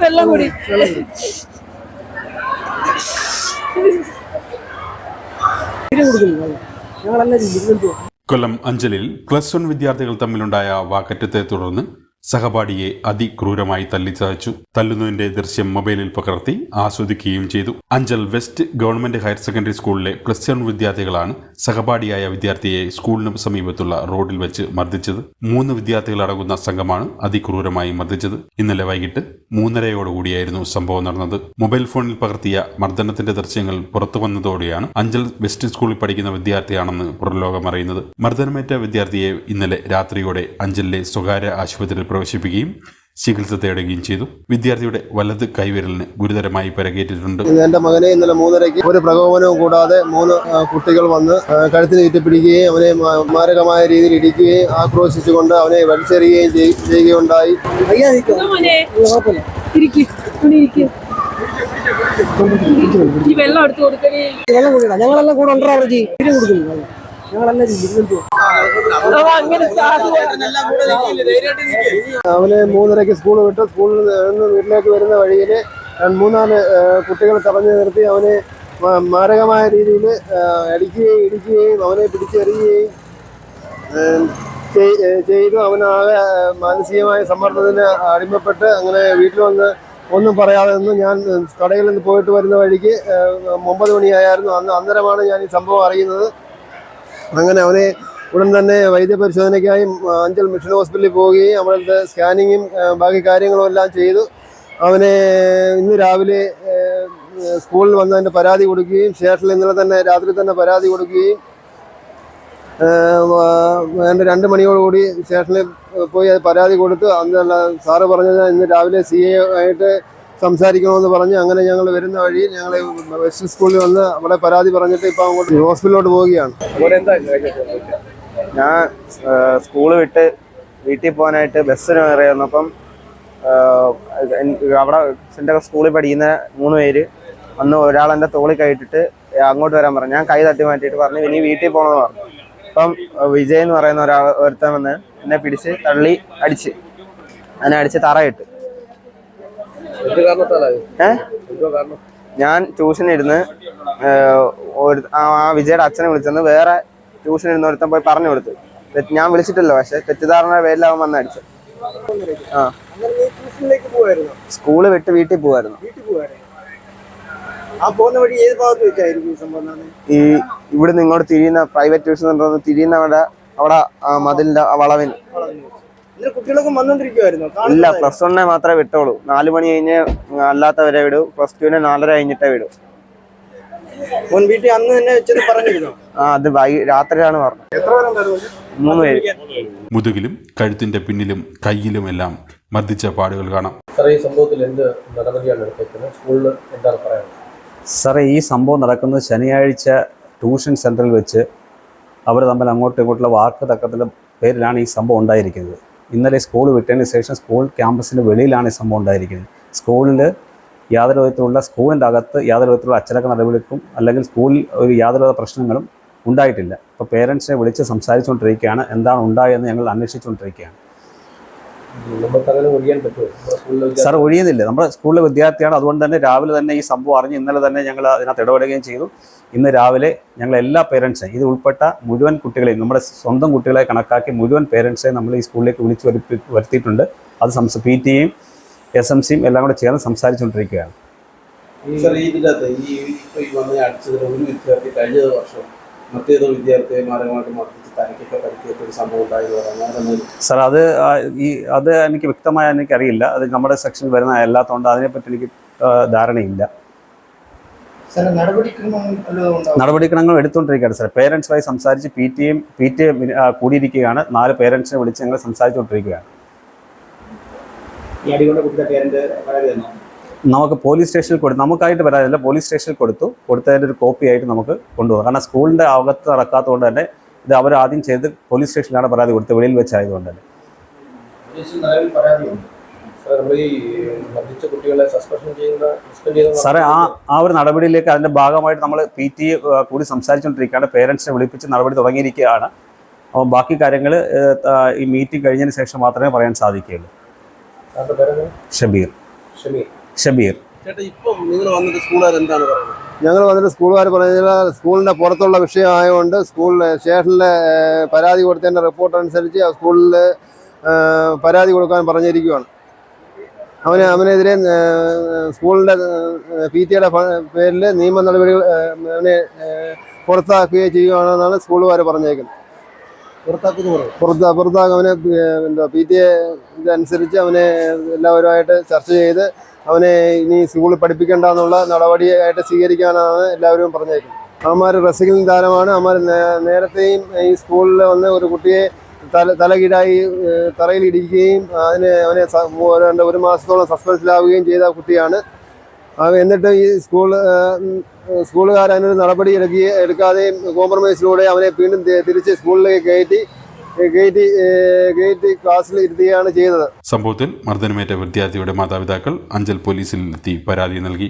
വെള്ളം കൂടി. കൊല്ലം അഞ്ചലിൽ plus one വിദ്യാർത്ഥികൾ തമ്മിലുണ്ടായ വാക്കറ്റത്തെ തുടർന്ന് സഹപാഠിയെ അതിക്രൂരമായി തല്ലിച്ചതച്ചു തല്ലുന്നതിന്റെ ദൃശ്യം മൊബൈലിൽ പകർത്തി ആസ്വദിക്കുകയും ചെയ്തു. Anchal west government higher secondary സ്കൂളിലെ പ്ലസ് വൺ വിദ്യാർത്ഥികളാണ് സഹപാഠിയായ വിദ്യാർത്ഥിയെ സ്കൂളിന് സമീപത്തുള്ള റോഡിൽ വെച്ച് മർദ്ദിച്ചത്. മൂന്ന് വിദ്യാർത്ഥികളടങ്ങുന്ന സംഘമാണ് അതിക്രൂരമായി മർദ്ദിച്ചത്. ഇന്നലെ വൈകിട്ട് മൂന്നരയോടുകൂടിയായിരുന്നു സംഭവം നടന്നത്. മൊബൈൽ ഫോണിൽ പകർത്തിയ മർദ്ദനത്തിന്റെ ദൃശ്യങ്ങൾ പുറത്തു വന്നതോടെയാണ് അഞ്ചൽ വെസ്റ്റ് സ്കൂളിൽ പഠിക്കുന്ന വിദ്യാർത്ഥിയാണെന്ന് പുറംലോകം അറിയുന്നത്. മർദ്ദനമേറ്റ വിദ്യാർത്ഥിയെ ഇന്നലെ രാത്രിയോടെ അഞ്ചലിലെ സ്വകാര്യ ആശുപത്രിയിൽ പ്രവേശിപ്പിക്കുകയും ചികിത്സ തേടുകയും ചെയ്തു. വിദ്യാർത്ഥിയുടെ വലത് കൈവിരലിന് ഗുരുതരമായി പരകേറ്റിട്ടുണ്ട് എന്റെ മകനെ ഇന്നലെ മൂന്നരയ്ക്ക് ഒരു പ്രകോപനവും കൂടാതെ മൂന്ന് കുട്ടികൾ വന്ന് കഴുത്തിന് ചുറ്റിപ്പിടിക്കുകയും അവനെ മാരകമായ രീതിയിൽ ഇടിക്കുകയും ആക്രോശിച്ചുകൊണ്ട് അവനെ വലിച്ചെറിയുകയും ചെയ്- ചെയ്യുകയുണ്ടായി. വെള്ളം എടുത്ത് കൊടുക്കണേ. വെള്ളം കുടിക്കണം. ഞങ്ങളെല്ലാം കൂടെ ഉണ്ടോ അവർ കൊടുക്കുന്നു. അവനെ മൂന്നരയ്ക്ക് സ്കൂൾ വിട്ട് സ്കൂളിൽ നിന്ന് വീട്ടിലേക്ക് വരുന്ന വഴിയിൽ മൂന്നാൽ കുട്ടികൾ തടഞ്ഞു നിർത്തി അവനെ മാരകമായ രീതിയിൽ അടിക്കുകയും ഇടിക്കുകയും അവനെ പിടിച്ചെറിയുകയും ചെയ്തു. അവനാകെ മാനസികമായ സമ്മർദ്ദത്തിന് അടിമപ്പെട്ട് അങ്ങനെ വീട്ടിൽ വന്ന് ഒന്നും പറയാതെ നിന്ന് ഞാൻ കടയിൽ നിന്ന് പോയിട്ട് വരുന്ന വഴിക്ക് ഒമ്പത് മണിയായിരുന്നു. അന്ന് അന്നേരമാണ് ഞാൻ ഈ സംഭവം അറിയുന്നത്. അങ്ങനെ അവനെ ഉടൻ തന്നെ വൈദ്യപരിശോധനയ്ക്കായി അഞ്ചൽ മിഷൻ ഹോസ്പിറ്റലിൽ പോവുകയും അവിടുത്തെ സ്കാനിങ്ങും ബാക്കി കാര്യങ്ങളും എല്ലാം ചെയ്തു. അവനെ ഇന്ന് രാവിലെ സ്കൂളിൽ വന്ന് അതിന്റെ പരാതി കൊടുക്കുകയും സ്റ്റേഷനിൽ ഇന്നലെ തന്നെ രാത്രി തന്നെ പരാതി കൊടുക്കുകയും എന്റെ രണ്ട് മണിയോടുകൂടി സ്റ്റേഷനിൽ പോയി അത് പരാതി കൊടുത്ത്. അന്ന് സാറ് പറഞ്ഞത് ഇന്ന് രാവിലെ സി എ ആയിട്ട് സംസാരിക്കണമെന്ന് പറഞ്ഞ് അങ്ങനെ ഞങ്ങൾ വരുന്ന വഴി ഞങ്ങൾ വെസ്റ്റ് സ്കൂളിൽ വന്ന് അവിടെ പരാതി പറഞ്ഞിട്ട് ഇപ്പം അങ്ങോട്ട് ഹോസ്പിറ്റലിലോട്ട് പോവുകയാണ്. ഞാൻ സ്കൂൾ വിട്ട് വീട്ടിൽ പോകാനായിട്ട് ബസ്സിന് കയറി വന്നപ്പം അവിടെ എന്റെ സ്കൂളിൽ പഠിക്കുന്ന മൂന്ന് പേര് അന്ന് ഒരാൾ എന്റെ തോളിൽ കൈയിട്ടിട്ട് അങ്ങോട്ട് വരാൻ പറഞ്ഞു. ഞാൻ കൈ തട്ടി മാറ്റിയിട്ട് പറഞ്ഞു ഇനി വീട്ടിൽ പോകണമെന്ന് പറഞ്ഞു. അപ്പം വിജയ് എന്ന് പറയുന്ന ഒരാൾ ഒരുത്തൻ വന്ന് എന്നെ പിടിച്ച് തള്ളി അടിച്ച്. അതിനെ അടിച്ച് തറയിട്ട്. ഞാൻ ട്യൂഷൻ ഇരുന്ന് ഒരു ആ വിജയുടെ അച്ഛനെ വിളിച്ചെന്ന് വേറെ ട്യൂഷൻ ഇരുന്ന് ഒരുത്തൻ പോയി പറഞ്ഞു കൊടുത്തു. ഞാൻ വിളിച്ചിട്ടില്ല പക്ഷെ തെറ്റിദ്ധാരണ പേരിൽ അവൻ വന്ന് അടിച്ചു ആ. സ്കൂൾ വിട്ട് വീട്ടിൽ പോവായിരുന്നു. ഈ ഇവിടെ നിങ്ങോട്ട് തിരിയുന്ന പ്രൈവറ്റ് ട്യൂഷൻ സെന്റർ തിരിയുന്ന അവിടെ അവിടെ മതിലിന്റെ വളവിന്. കുട്ടികളൊക്കെ വന്നോണ്ടിരിക്കുവായിരുന്നു. ഇല്ല പ്ലസ് വണ്ണെ മാത്രമേ വിട്ടോളൂ. നാല് മണി കഴിഞ്ഞ് അല്ലാത്തവരെ വിടൂ. പ്ലസ് ടുവിനെ നാലര കഴിഞ്ഞിട്ടേ വിടൂ. അന്ന് തന്നെ വെച്ചത് പറഞ്ഞിരുന്നു? ആ അത് രാത്രിയാണ് പറഞ്ഞത്. മൂന്ന് പേര്. മുതുകിലും കഴുത്തിന്റെ പിന്നിലും കയ്യിലുമെല്ലാം മർദ്ദിച്ച പാടുകൾ കാണാം. സാറേ ഈ സംഭവത്തിൽ എന്ത് നടപടിയാണ് എടുത്തേക്കുന്നത്? സ്കൂളിൽ എന്താണ് പറയുന്നത് സാറേ ഈ സംഭവം നടക്കുന്നത് ശനിയാഴ്ച ട്യൂഷൻ സെന്ററിൽ വെച്ച് അവർ തമ്മിൽ അങ്ങോട്ടും ഇങ്ങോട്ടുള്ള വാക്ക് തക്കത്തിന്റെ പേരിലാണ് ഈ സംഭവം ഉണ്ടായിരിക്കുന്നത്. ഇന്നലെ സ്കൂൾ വിട്ടതിന് ശേഷം സ്കൂൾ ക്യാമ്പസിന് വെളിയിലാണ് ഈ സംഭവം ഉണ്ടായിരിക്കുന്നത്. സ്കൂളിൽ യാതൊരു വിധത്തിലുള്ള സ്കൂളിന്റെ അകത്ത് യാതൊരു വിധത്തിലുള്ള അച്ചടക്ക നടപടിക്കും അല്ലെങ്കിൽ സ്കൂളിൽ ഒരു യാതൊരു പ്രശ്നങ്ങളും ഉണ്ടായിട്ടില്ല. ഇപ്പോൾ പേരൻസിനെ വിളിച്ച് സംസാരിച്ചുകൊണ്ടിരിക്കുകയാണ് എന്താണ് ഉണ്ടായതെന്ന് ഞങ്ങൾ അന്വേഷിച്ചുകൊണ്ടിരിക്കുകയാണ് നമുക്ക് അങ്ങനെ ഒഴിയാൻ പറ്റുമോ നമ്മുടെ സ്കൂളിൽ സാർ ഒഴിയുന്നില്ല. നമ്മുടെ സ്കൂളിലെ വിദ്യാർത്ഥിയാണ്. അതുകൊണ്ട് തന്നെ രാവിലെ തന്നെ ഈ സംഭവം അറിഞ്ഞ് ഇന്നലെ തന്നെ ഞങ്ങൾ അതിനകത്ത് ഇടപെടുകയും ചെയ്തു. ഇന്ന് രാവിലെ ഞങ്ങൾ എല്ലാ പേരൻസും ഇത് ഉൾപ്പെട്ട മുഴുവൻ കുട്ടികളെയും നമ്മുടെ സ്വന്തം കുട്ടികളെ കണക്കാക്കി മുഴുവൻ പേരൻസിനെ നമ്മൾ ഈ സ്കൂളിലേക്ക് വിളിച്ച് വരുത്തി വരുത്തിയിട്ടുണ്ട്. അത് സംസ പി ടിയും എസ് എം സിയും എല്ലാം കൂടെ ചേർന്ന് സംസാരിച്ചുകൊണ്ടിരിക്കുകയാണ്. സാർ ഈ വിദ്യാർത്ഥി കഴിഞ്ഞ വർഷം മറ്റേതോ വിദ്യാർത്ഥിയെ മാരകമായിട്ട് മർദ്ദിച്ച്. സാർ അത് ഈ അത് എനിക്ക് വ്യക്തമായി എനിക്കറിയില്ല അത് നമ്മുടെ സെക്ഷനിൽ വരുന്ന അല്ലാത്തതുകൊണ്ട് അതിനെപ്പറ്റി എനിക്ക് ധാരണയില്ല. നടപടിക്രമങ്ങൾ എടുത്തുകൊണ്ടിരിക്കുകയാണ് സാർ. പേരൻസുമായി സംസാരിച്ച് പി ടിയും പി ടി കൂടിയിരിക്കുകയാണ്. നാല് പേരൻസിനെ വിളിച്ച് ഞങ്ങൾ സംസാരിച്ചുകൊണ്ടിരിക്കുകയാണ്. നമുക്ക് പോലീസ് സ്റ്റേഷനിൽ കൊടുത്തു നമുക്കായിട്ട് പരാതിയില്ല. പോലീസ് സ്റ്റേഷനിൽ കൊടുത്തു. കൊടുത്തതിന്റെ ഒരു കോപ്പി ആയിട്ട് നമുക്ക് കൊണ്ടുപോകാം. കാരണം സ്കൂളിന്റെ അകത്ത് നടക്കാത്തതുകൊണ്ട് തന്നെ ഇത് അവർ ആദ്യം ചെയ്ത് പോലീസ് സ്റ്റേഷനിലാണ് പരാതി കൊടുത്തത് വെളിയിൽ വെച്ചായതുകൊണ്ട് തന്നെ. സാറേ ആ ആ ഒരു നടപടിയിലേക്ക് അതിന്റെ ഭാഗമായിട്ട് നമ്മൾ പി ടി കൂടി സംസാരിച്ചുകൊണ്ടിരിക്കുകയാണ്. പേരൻസിനെ വിളിപ്പിച്ച് നടപടി തുടങ്ങിയിരിക്കുകയാണ്. അപ്പം ബാക്കി കാര്യങ്ങൾ ഈ മീറ്റിംഗ് കഴിഞ്ഞതിന് ശേഷം മാത്രമേ പറയാൻ സാധിക്കുകയുള്ളൂ. ഷബീർ? ഷബീർ ഷബീർ. ചേട്ടാ ഇപ്പം നിങ്ങൾ വന്നിട്ട് സ്കൂളുകാർ എന്താണ് പറയുന്നത്? ഞങ്ങൾ വന്നിട്ട് സ്കൂളുകാർ പറഞ്ഞാൽ സ്കൂളിന്റെ പുറത്തുള്ള വിഷയമായതുകൊണ്ട് സ്കൂളിൽ സ്റ്റേഷനിൽ പരാതി കൊടുത്തതിന്റെ റിപ്പോർട്ട് അനുസരിച്ച് സ്കൂളിൽ പരാതി കൊടുക്കാൻ പറഞ്ഞിരിക്കുകയാണ് അവന് അവനെതിരെ സ്കൂളിന്റെ പി ടിയുടെ പേരിൽ നിയമ നടപടികൾ അവനെ പുറത്താക്കുകയോ ചെയ്യുകയാണെന്നാണ് സ്കൂളുകാർ പറഞ്ഞേക്കുന്നത്. പുറത്ത് പുറത്താക്കും അവനെ എന്താ പി ടി എ അവനെ എല്ലാവരുമായിട്ട് ചർച്ച ചെയ്ത് അവനെ ഇനി സ്കൂളിൽ പഠിപ്പിക്കേണ്ട എന്നുള്ള നടപടിയായിട്ട് സ്വീകരിക്കാനാണ് എല്ലാവരും പറഞ്ഞേക്കുന്നത്. അവന്മാർ റെസ്ലിംഗ് താരമാണ്. അവന്മാർ നേരത്തെയും ഈ സ്കൂളിൽ വന്ന് ഒരു കുട്ടിയെ തല തലകീടായി തറയിലിടിക്കുകയും അതിന് അവനെ ഒരു മാസത്തോളം സസ്പെൻസിലാവുകയും ചെയ്ത കുട്ടിയാണ് എന്നിട്ട് ഈ സ്കൂൾ സ്കൂളുകാർ അതിനൊരു നടപടി എടുക്കി എടുക്കാതെയും കോംപ്രമൈസിലൂടെ അവനെ വീണ്ടും തിരിച്ച് സ്കൂളിലേക്ക് കയറ്റി കയറ്റി കയറ്റി ക്ലാസ്സിൽ ഇരുത്തുകയാണ് ചെയ്തത്. സംഭവത്തിൽ മർദ്ദനമേറ്റ വിദ്യാർത്ഥിയുടെ മാതാപിതാക്കൾ അഞ്ചൽ പോലീസിൽ എത്തി പരാതി നൽകി.